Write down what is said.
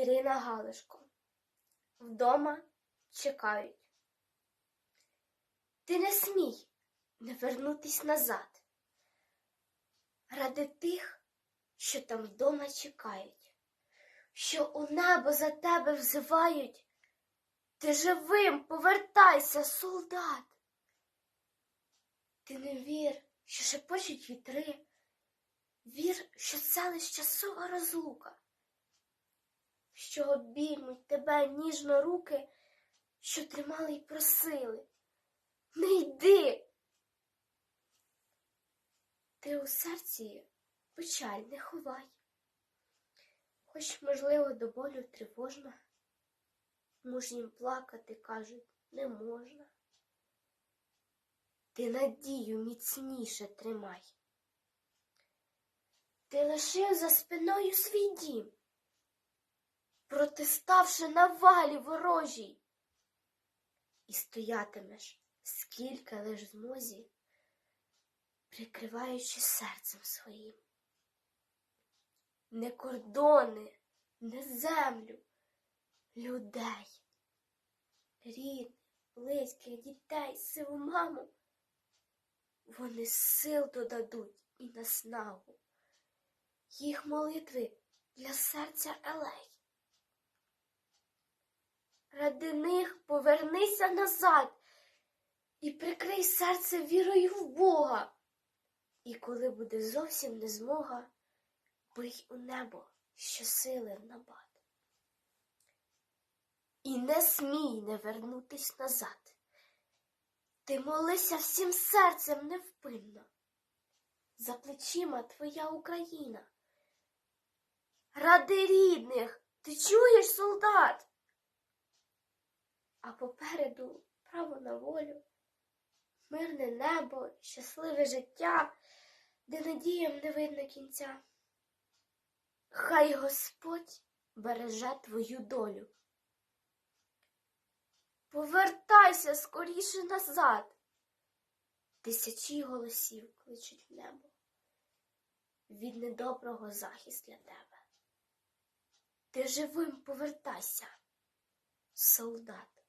Ірина Галишко. Вдома чекають. Ти не смій не вернутись назад. Ради тих, що там вдома чекають, що у небо за тебе взивають. Ти живим повертайся, солдат. Ти не вір, що шепочуть вітри. Вір, що це лиш часова розлука, що обіймуть тебе ніжно руки, що тримали й просили. Не йди. Ти у серці печаль не ховай, хоч, можливо, до болю тривожна. Мужнім плакати, кажуть, не можна. Ти надію міцніше тримай. Ти лишив за спиною свій дім, протиставши навалі ворожій, і стоятимеш, скільки лиш змозі, прикриваючи серцем своїм. Не кордони, не землю, людей, рідних, близьких дітей, сиву маму, вони сил додадуть і наснагу їх молитви для серця елей. Ради них повернися назад і прикрий серце вірою в Бога. І коли буде зовсім не змога, бий у небо щосили в набат. І не смій не вернутись назад. Ти молися всім серцем невпинно. За плечима твоя Україна. Ради рідних, ти чуєш, солдат? А попереду право на волю, мирне небо, щасливе життя, де надіям не видно кінця. Хай Господь береже твою долю. Повертайся скоріше назад. Тисячі голосів кличуть небо. Від недоброго захист для тебе. Ти живим повертайся, солдат.